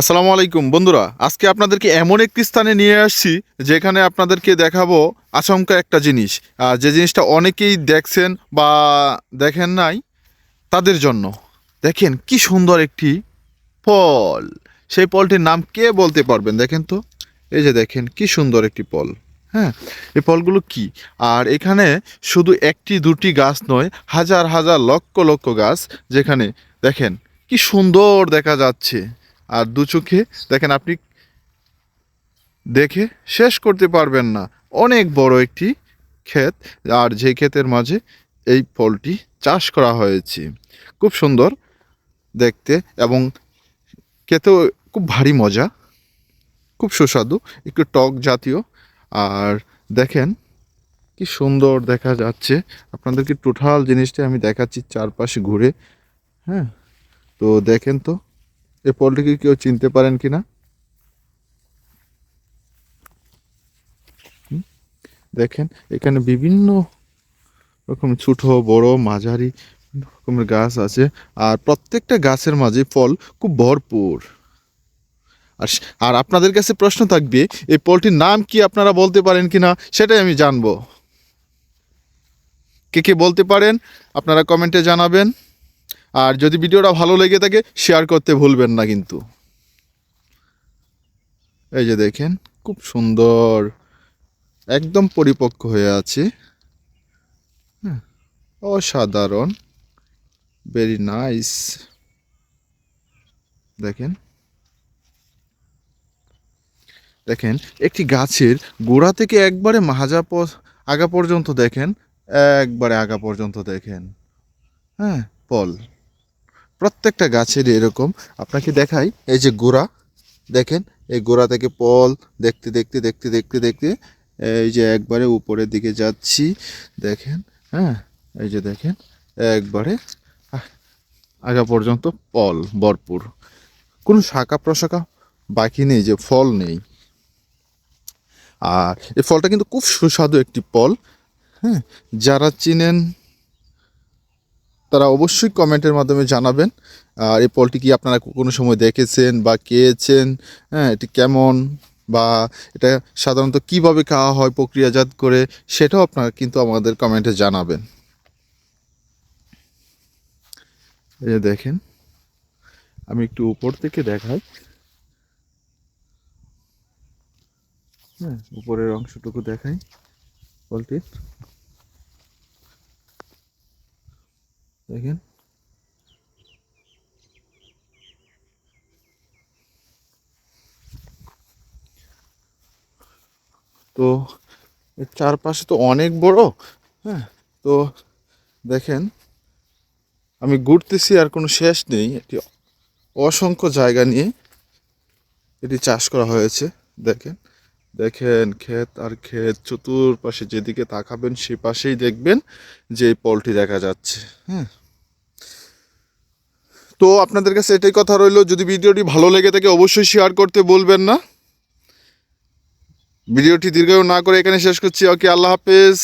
আসসালামু আলাইকুম, বন্ধুরা। আজকে আপনাদেরকে এমন একটি স্থানে নিয়ে আসছি, যেখানে আপনাদেরকে দেখাবো আচমকা একটা জিনিস। আর যে জিনিসটা অনেকেই দেখছেন বা দেখেন নাই, তাদের জন্য। দেখেন কি সুন্দর একটি ফল সেই ফলটির নাম কে বলতে পারবেন? দেখেন তো। এই যে দেখেন, কি সুন্দর একটি ফল হ্যাঁ এই ফলগুলো কি? আর এখানে শুধু একটি, দুটি গাছ নয়, হাজার হাজার লক্ষ লক্ষ গাছ যেখানে দেখেন, কি সুন্দর দেখা যাচ্ছে। আর দু চোখে দেখেন আপনি দেখে শেষ করতে পারবেন না। অনেক বড় একটি ক্ষেত, আর যে ক্ষেতের মাঝে এই ফলটি চাষ করা হয়েছে। খুব সুন্দর দেখতে এবং খেতেও খুব ভারী মজা, খুব সুস্বাদু, একটু টক জাতীয়। আর দেখেন কি সুন্দর দেখা যাচ্ছে। আপনাদেরকে টোটাল জিনিসটা আমি দেখাচ্ছি চারপাশে ঘুরে হ্যাঁ। তো দেখেন তো এই ফলটিকে কেউ চিনতে পারেন কি না? দেখেন, এখানে বিভিন্ন রকম ছোট, বড়, মাঝারি রকমের গাছ আছে, আর প্রত্যেকটা গাছের মাঝে ফল খুব ভরপুর। আর আর আপনাদের কাছে প্রশ্ন থাকবে এই ফলটির নাম কি আপনারা বলতে পারেন কি না, সেটাই আমি জানব। কে কে বলতে পারেন, আপনারা কমেন্টে জানাবেন। আর যদি ভিডিওটা ভালো লেগে থাকে শেয়ার করতে ভুলবেন না কিন্তু। এই যে দেখেন খুব সুন্দর একদম পরিপক্ক হয়ে আছে। হ্যাঁ, অসাধারণ ভেরি নাইস দেখেন। দেখেন একটি গাছের গোড়া থেকে একবারে মাহাজা আগা পর্যন্ত দেখেন একবারে আগা পর্যন্ত দেখেন। হ্যাঁ ফল প্রত্যেকটা গাছের এরকম। আপনাকে দেখাই, এই যে গোড়া, দেখেন, এই গোড়া থেকে ফল দেখতে দেখতে দেখতে দেখতে দেখতে, এই যে একবারে উপরের দিকে যাচ্ছি, দেখেন হ্যাঁ এই যে দেখেন, একবারে আগা পর্যন্ত পল ভরপুর। কোনো শাখা প্রশাখা বাকি নেই যে ফল নেই। আর এই ফলটা কিন্তু খুব সুস্বাদু একটি ফল হ্যাঁ যারা চিনেন তারা অবশ্যই কমেন্টের মাধ্যমে জানাবেন, আর এই ফলটি কি আপনারা কোনো সময় দেখেছেন বা খেয়েছেন হ্যাঁ এটি কেমন বা এটা সাধারণত কীভাবে খাওয়া হয়, প্রক্রিয়াজাত করে, সেটাও আপনারা কিন্তু আমাদের কমেন্টে জানাবেন। এই যে দেখেন, আমি একটু উপর থেকে দেখাই। হ্যাঁ উপরের অংশটুকু দেখাই ফলটির দেখেন। তো এর চারপাশে তো অনেক বড় হ্যাঁ? তো দেখেন, আমি ঘুরতেছি আর কোনো শেষ নেই। একটি অসংখ্য জায়গা নিয়ে এটি চাষ করা হয়েছে, দেখেন। দেখেন ক্ষেত আর ক্ষেত, চতুর্পাশে যেদিকে তাকাবেন সে পাশেই দেখবেন যে পলটি দেখা যাচ্ছে হ্যাঁ তো আপনাদের কাছে এটাই কথা রইল, যদি ভিডিওটি ভালো লেগে থাকে অবশ্যই শেয়ার করতে বলবেন না। ভিডিওটি দীর্ঘায়ু না করে এখানে শেষ করছি। ওকে, আল্লাহ হাফেজ।